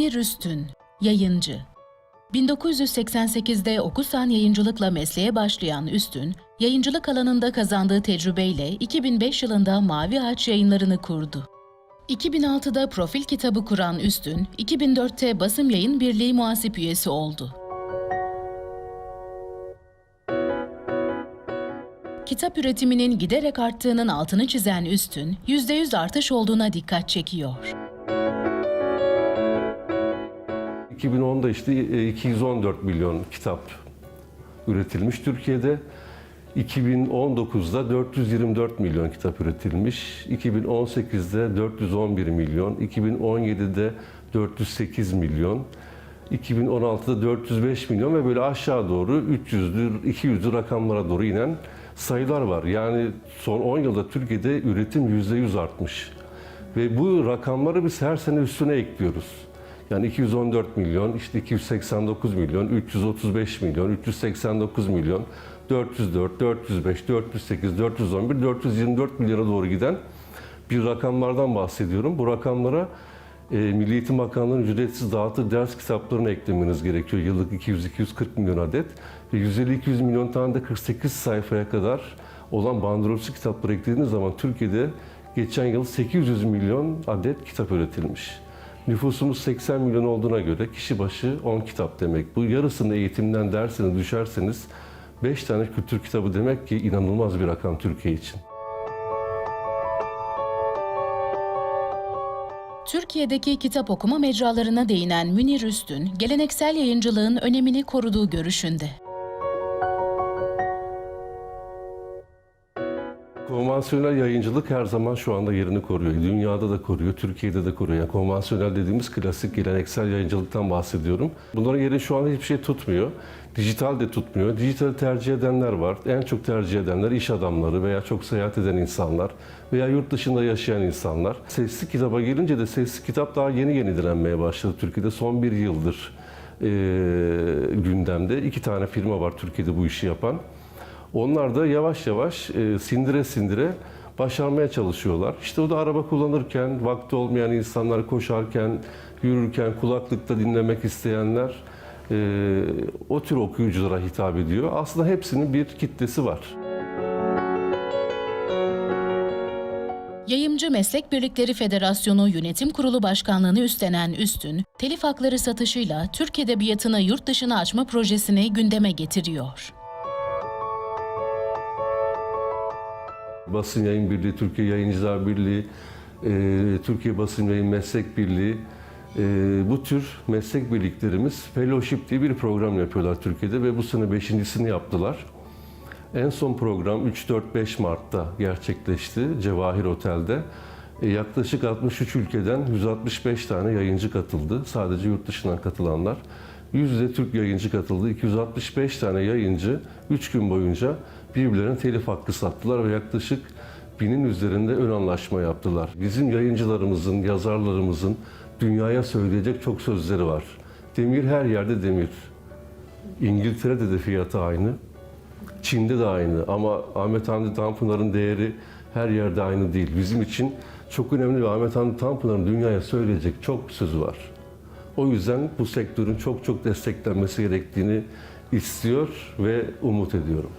Münir Üstün, yayıncı. 1988'de Okusan Yayıncılıkla mesleğe başlayan Üstün, yayıncılık alanında kazandığı tecrübeyle 2005 yılında Mavi Ağaç yayınlarını kurdu. 2006'da profil kitabı kuran Üstün, 2004'te Basım Yayın Birliği muhasip üyesi oldu. Kitap üretiminin giderek arttığının altını çizen Üstün, %100 artış olduğuna dikkat çekiyor. 2010'da işte e, 214 milyon kitap üretilmiş Türkiye'de. 2019'da 424 milyon kitap üretilmiş. 2018'de 411 milyon. 2017'de 408 milyon. 2016'da 405 milyon ve böyle aşağı doğru 300'lü, 200'lü rakamlara doğru inen sayılar var. Yani son 10 yılda Türkiye'de üretim %100 artmış. Ve bu rakamları biz her sene üstüne ekliyoruz. Yani 214 milyon, işte 289 milyon, 335 milyon, 389 milyon, 404, 405, 408, 411, 424 milyona doğru giden bir rakamlardan bahsediyorum. Bu rakamlara e, Milli Eğitim Bakanlığı'nın ücretsiz dağıttığı ders kitaplarını eklemeniz gerekiyor. Yıllık 200-240 milyon adet ve 150-200 milyon tane de 48 sayfaya kadar olan bandrolsüz kitapları eklediğiniz zaman Türkiye'de geçen yıl 800 milyon adet kitap üretilmiş. Nüfusumuz 80 milyon olduğuna göre kişi başı 10 kitap demek. Bu yarısını eğitimden dersine düşerseniz 5 tane kültür kitabı demek ki inanılmaz bir rakam Türkiye için. Türkiye'deki kitap okuma mecralarına değinen Münir Üstün, geleneksel yayıncılığın önemini koruduğu görüşünde. Konvansiyonel yayıncılık her zaman şu anda yerini koruyor. Dünyada da koruyor, Türkiye'de de koruyor. Yani konvansiyonel dediğimiz klasik geleneksel yayıncılıktan bahsediyorum. Bunların yeri şu anda hiçbir şey tutmuyor. Dijital de tutmuyor. Dijital tercih edenler var. En çok tercih edenler iş adamları veya çok seyahat eden insanlar veya yurt dışında yaşayan insanlar. Sesli kitaba gelince de sesli kitap daha yeni yeni direnmeye başladı Türkiye'de. Son bir yıldır e, gündemde. iki tane firma var Türkiye'de bu işi yapan. Onlar da yavaş yavaş e, sindire sindire başarmaya çalışıyorlar. İşte o da araba kullanırken, vakti olmayan insanlar koşarken, yürürken, kulaklıkta dinlemek isteyenler e, o tür okuyuculara hitap ediyor. Aslında hepsinin bir kitlesi var. Yayımcı Meslek Birlikleri Federasyonu Yönetim Kurulu Başkanlığını üstlenen Üstün, telif hakları satışıyla Türk Edebiyatı'nı yurt dışına açma projesini gündeme getiriyor. Basın Yayın Birliği, Türkiye Yayıncılar Birliği, e, Türkiye Basın Yayın Meslek Birliği, e, bu tür meslek birliklerimiz fellowship diye bir program yapıyorlar Türkiye'de ve bu sene beşincisini yaptılar. En son program 3-4-5 Mart'ta gerçekleşti Cevahir Otel'de. E, yaklaşık 63 ülkeden 165 tane yayıncı katıldı. Sadece yurt dışından katılanlar. Yüzde Türk yayıncı katıldı. 265 tane yayıncı 3 gün boyunca birbirlerine telif hakkı sattılar ve yaklaşık binin üzerinde ön anlaşma yaptılar. Bizim yayıncılarımızın, yazarlarımızın dünyaya söyleyecek çok sözleri var. Demir her yerde demir. İngiltere'de de fiyatı aynı. Çin'de de aynı ama Ahmet Hamdi Tanpınar'ın değeri her yerde aynı değil. Bizim için çok önemli ve Ahmet Hamdi Tanpınar'ın dünyaya söyleyecek çok sözü var. O yüzden bu sektörün çok çok desteklenmesi gerektiğini istiyor ve umut ediyorum.